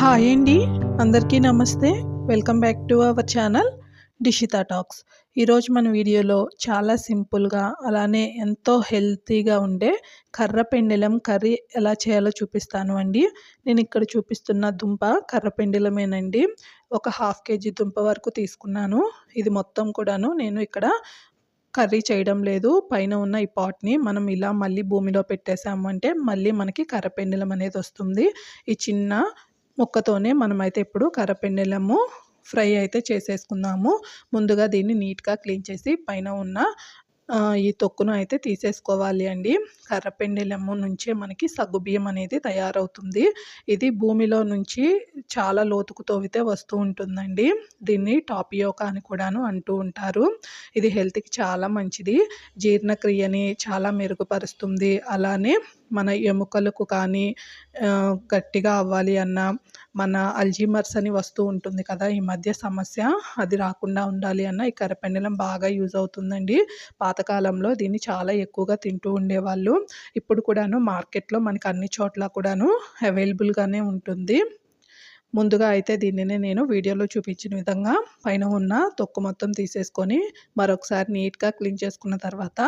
Hi అండి. అందరికీ నమస్తే. Welcome back to our channel Dishita talks ఈరోజు మన వీడియోలో చాలా సింపుల్గా అలానే ఎంతో హెల్తీగా ఉండే కర్ర పెండెలం కర్రీ ఎలా చేయాలో చూపిస్తాను అండి. నేను ఇక్కడ చూపిస్తున్న దుంప కర్ర పెండెలమేనండి. ఒక హాఫ్ కేజీ దుంప వరకు తీసుకున్నాను. ఇది మొత్తం కూడాను నేను ఇక్కడ కర్రీ చేయడం లేదు. పైన ఉన్న ఈ పాట్ని మనం ఇలా మళ్ళీ భూమిలో పెట్టేసాము అంటే మళ్ళీ మనకి కర్రపెండలం అనేది వస్తుంది. ఈ చిన్న ముక్కతోనే మనమైతే ఇప్పుడు కర్రపెండెలము ఫ్రై అయితే చేసేసుకుందాము. ముందుగా దీన్ని నీట్గా క్లీన్ చేసి పైన ఉన్న ఈ తొక్కును అయితే తీసేసుకోవాలి అండి. కర్రపెండెలము నుంచే మనకి సగ్గుబియ్యం అనేది తయారవుతుంది. ఇది భూమిలో నుంచి చాలా లోతుకు తోవితే వస్తూ ఉంటుందండి. దీన్ని టాపియోకా అని కూడాను అంటూ ఉంటారు. ఇది హెల్త్కి చాలా మంచిది. జీర్ణక్రియని చాలా మెరుగుపరుస్తుంది. అలానే మన ఎముకలకు కానీ గట్టిగా అవ్వాలి అన్న మన అల్జీమర్స్ అని వస్తూ ఉంటుంది కదా ఈ మధ్య సమస్య అది రాకుండా ఉండాలి అన్న ఈ కరపెండలం బాగా యూజ్ అవుతుందండి. పాతకాలంలో దీన్ని చాలా ఎక్కువగా తింటూ ఉండేవాళ్ళు. ఇప్పుడు కూడాను మార్కెట్లో మనకు అన్ని చోట్ల కూడాను అవైలబుల్గానే ఉంటుంది. ముందుగా అయితే దీనిని నేను వీడియోలో చూపించిన విధంగా పైన ఉన్న తొక్కు మొత్తం తీసేసుకొని మరొకసారి నీట్గా క్లీన్ చేసుకున్న తర్వాత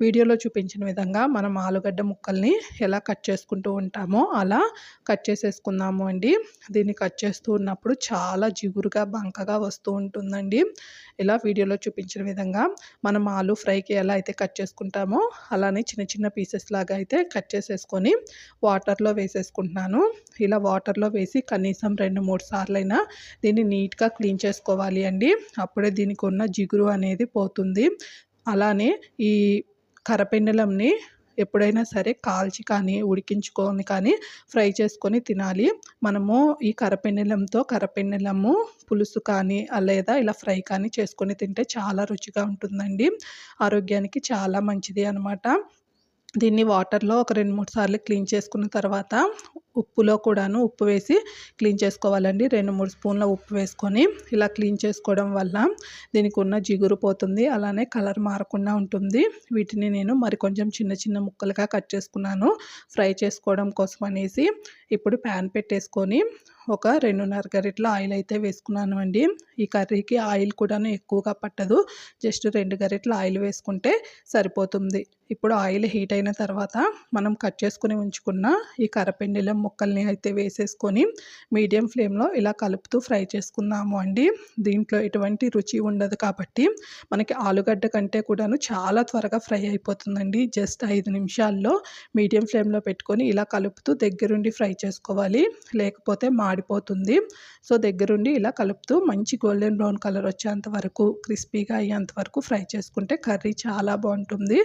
వీడియోలో చూపించిన విధంగా మనం ఆలుగడ్డ ముక్కల్ని ఎలా కట్ చేసుకుంటూ ఉంటామో అలా కట్ చేసేసుకుందాము అండి. దీన్ని కట్ చేస్తూ ఉన్నప్పుడు చాలా జిగురుగా బంకగా వస్తూ ఉంటుందండి. ఇలా వీడియోలో చూపించిన విధంగా మనం ఆలు ఫ్రైకి ఎలా అయితే కట్ చేసుకుంటామో అలానే చిన్న చిన్న పీసెస్ లాగా అయితే కట్ చేసేసుకొని వాటర్లో వేసేసుకుంటున్నాను. ఇలా వాటర్లో వేసి కనీసం రెండు మూడు సార్లైనా దీన్ని నీట్గా క్లీన్ చేసుకోవాలి అండి. అప్పుడే దీనికి ఉన్న జిగురు అనేది పోతుంది. అలానే ఈ కరపెండలంని ఎప్పుడైనా సరే కాల్చి కానీ ఉడికించుకొని కానీ ఫ్రై చేసుకొని తినాలి. మనము ఈ కరపెన్నెలంతో కరపెన్నెలము పులుసు కానీ లేదా ఇలా ఫ్రై కానీ చేసుకొని తింటే చాలా రుచిగా ఉంటుందండి. ఆరోగ్యానికి చాలా మంచిది అనమాట దీన్ని వాటర్లో ఒక రెండు మూడు సార్లు క్లీన్ చేసుకున్న తర్వాత ఉప్పులో కూడాను ఉప్పు వేసి క్లీన్ చేసుకోవాలండి. రెండు మూడు స్పూన్ల ఉప్పు వేసుకొని ఇలా క్లీన్ చేసుకోవడం వల్ల దీనికి ఉన్న జిగురు పోతుంది. అలానే కలర్ మారకుండా ఉంటుంది. వీటిని నేను మరి కొంచెం చిన్న చిన్న ముక్కలుగా కట్ చేసుకున్నాను. ఫ్రై చేసుకోవడం కోసం అనేసి ఇప్పుడు ప్యాన్ పెట్టేసుకొని ఒక రెండున్నర గరిటల ఆయిల్ అయితే వేసుకున్నాను అండి. ఈ కర్రీకి ఆయిల్ కూడాను ఎక్కువగా పట్టదు. జస్ట్ రెండు గరిటల ఆయిల్ వేసుకుంటే సరిపోతుంది. ఇప్పుడు ఆయిల్ హీట్ అయిన తర్వాత మనం కట్ చేసుకుని ఉంచుకున్న ఈ కరపెండిలం ముక్కల్ని అయితే వేసేసుకొని మీడియం ఫ్లేమ్లో ఇలా కలుపుతూ ఫ్రై చేసుకుందాము అండి. దీంట్లో ఎటువంటి రుచి ఉండదు కాబట్టి మనకి ఆలుగడ్డ కంటే కూడాను చాలా త్వరగా ఫ్రై అయిపోతుందండి. జస్ట్ ఐదు నిమిషాల్లో మీడియం ఫ్లేమ్లో పెట్టుకొని ఇలా కలుపుతూ దగ్గరుండి ఫ్రై చేసుకోవాలి. లేకపోతే మాడిపోతుంది. సో దగ్గరుండి ఇలా కలుపుతూ మంచి గోల్డెన్ బ్రౌన్ కలర్ వచ్చేంత వరకు క్రిస్పీగా అయ్యేంత వరకు ఫ్రై చేసుకుంటే కర్రీ చాలా బాగుంటుంది.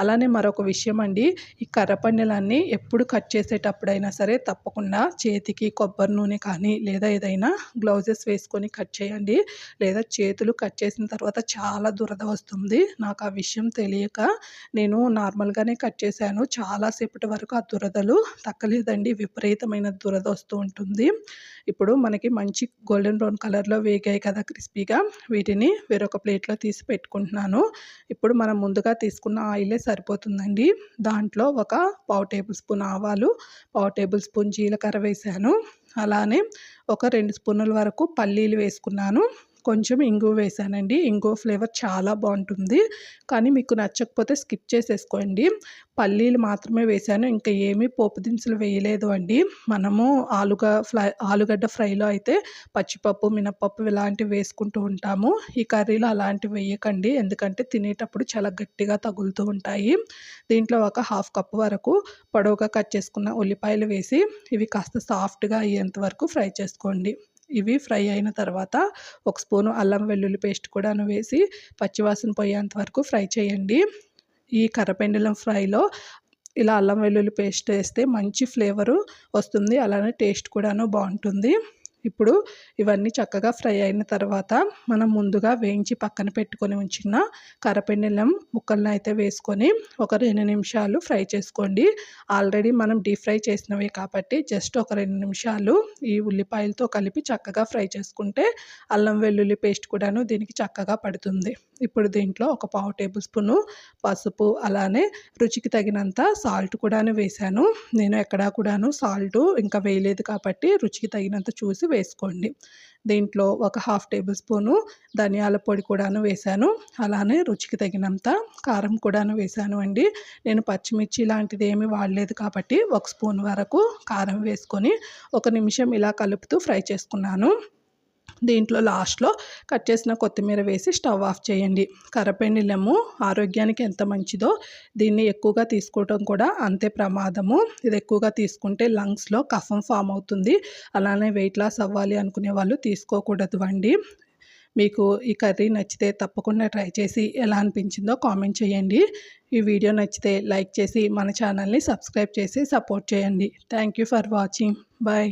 అలా అలానే మరొక విషయం అండి ఈ కర్రపన్నెలన్నీ ఎప్పుడు కట్ చేసేటప్పుడైనా సరే తప్పకుండా చేతికి కొబ్బరి నూనె కానీ లేదా ఏదైనా గ్లౌజెస్ వేసుకొని కట్ చేయండి. లేదా చేతులు కట్ చేసిన తర్వాత చాలా దురద వస్తుంది. నాకు ఆ విషయం తెలియక నేను నార్మల్గానే కట్ చేశాను. చాలాసేపటి వరకు ఆ దురదలు తక్కలేదండి విపరీతమైన దురద వస్తూ ఉంటుంది. ఇప్పుడు మనకి మంచి గోల్డెన్ బ్రౌన్ కలర్లో వేగాయి కదా క్రిస్పీగా. వీటిని వేరొక ప్లేట్లో తీసి పెట్టుకుంటున్నాను. ఇప్పుడు మనం ముందుగా తీసుకున్న ఆయిలే సరిపోతుందండి. దాంట్లో ఒక పావు టేబుల్ స్పూన్ ఆవాలు పావు టేబుల్ స్పూన్ జీలకర్ర వేసాను. అలానే ఒక రెండు స్పూన్ల వరకు పల్లీలు వేసుకున్నాను. కొంచెం ఇంగు వేసానండి. ఇంగువ ఫ్లేవర్ చాలా బాగుంటుంది. కానీ మీకు నచ్చకపోతే స్కిప్ చేసేసుకోండి. పల్లీలు మాత్రమే వేసాను. ఇంకా ఏమీ పోపు దినుసులు వేయలేదు అండి. మనము ఆలుగా ఫ్రై ఆలుగడ్డ ఫ్రైలో అయితే పచ్చిపప్పు మినపప్పు ఇలాంటివి వేసుకుంటూ ఉంటాము. ఈ కర్రీలో అలాంటివి వేయకండి. ఎందుకంటే తినేటప్పుడు చాలా గట్టిగా తగులుతూ ఉంటాయి. దీంట్లో ఒక హాఫ్ కప్ వరకు పొడవుగా కట్ చేసుకున్న ఉల్లిపాయలు వేసి ఇవి కాస్త సాఫ్ట్గా అయ్యేంత వరకు ఫ్రై చేసుకోండి. ఇవి ఫ్రై అయిన తర్వాత ఒక స్పూను అల్లం వెల్లుల్లి పేస్ట్ కూడాను వేసి పచ్చివాసన పోయేంత వరకు ఫ్రై చేయండి. ఈ కర్రపెండలం ఫ్రైలో ఇలా అల్లం వెల్లుల్లి పేస్ట్ వేస్తే మంచి ఫ్లేవరు వస్తుంది. అలానే టేస్ట్ కూడాను బాగుంటుంది. ఇప్పుడు ఇవన్నీ చక్కగా ఫ్రై అయిన తర్వాత మనం ముందుగా వేయించి పక్కన పెట్టుకొని ఉంచిన కరపెండెలం ముక్కలను అయితే వేసుకొని ఒక రెండు నిమిషాలు ఫ్రై చేసుకోండి. ఆల్రెడీ మనం డీప్ ఫ్రై చేసినవి కాబట్టి జస్ట్ ఒక రెండు నిమిషాలు ఈ ఉల్లిపాయలతో కలిపి చక్కగా ఫ్రై చేసుకుంటే అల్లం వెల్లుల్లి పేస్ట్ కూడాను దీనికి చక్కగా పడుతుంది. ఇప్పుడు దీంట్లో ఒక పావు టేబుల్ స్పూను పసుపు అలానే రుచికి తగినంత సాల్ట్ కూడాను వేశాను. నేను ఎక్కడా కూడాను సాల్ట్ ఇంకా వేయలేదు కాబట్టి రుచికి తగినంత చూసి వేసుకోండి. దీంట్లో ఒక హాఫ్ టేబుల్ స్పూను ధనియాల పొడి కూడాను వేశాను. అలానే రుచికి తగినంత కారం కూడాను వేశాను అండి. నేను పచ్చిమిర్చి లాంటిది ఏమి వాడలేదు కాబట్టి ఒక స్పూన్ వరకు కారం వేసుకొని ఒక నిమిషం ఇలా కలుపుతూ ఫ్రై చేసుకున్నాను. దీంట్లో లాస్ట్లో కట్ చేసిన కొత్తిమీర వేసి స్టవ్ ఆఫ్ చేయండి. కరపెండిలము ఆరోగ్యానికి ఎంత మంచిదో దీన్ని ఎక్కువగా తీసుకోవడం కూడా అంతే ప్రమాదము. ఇది ఎక్కువగా తీసుకుంటే లంగ్స్లో కఫం ఫామ్ అవుతుంది. అలానే వెయిట్ లాస్ అవ్వాలి అనుకునే వాళ్ళు తీసుకోకూడదు అండి. మీకు ఈ కర్రీ నచ్చితే తప్పకుండా ట్రై చేసి ఎలా అనిపించిందో కామెంట్ చేయండి. ఈ వీడియో నచ్చితే లైక్ చేసి మన ఛానల్ని సబ్స్క్రైబ్ చేసి సపోర్ట్ చేయండి. Thank you for watching. Bye.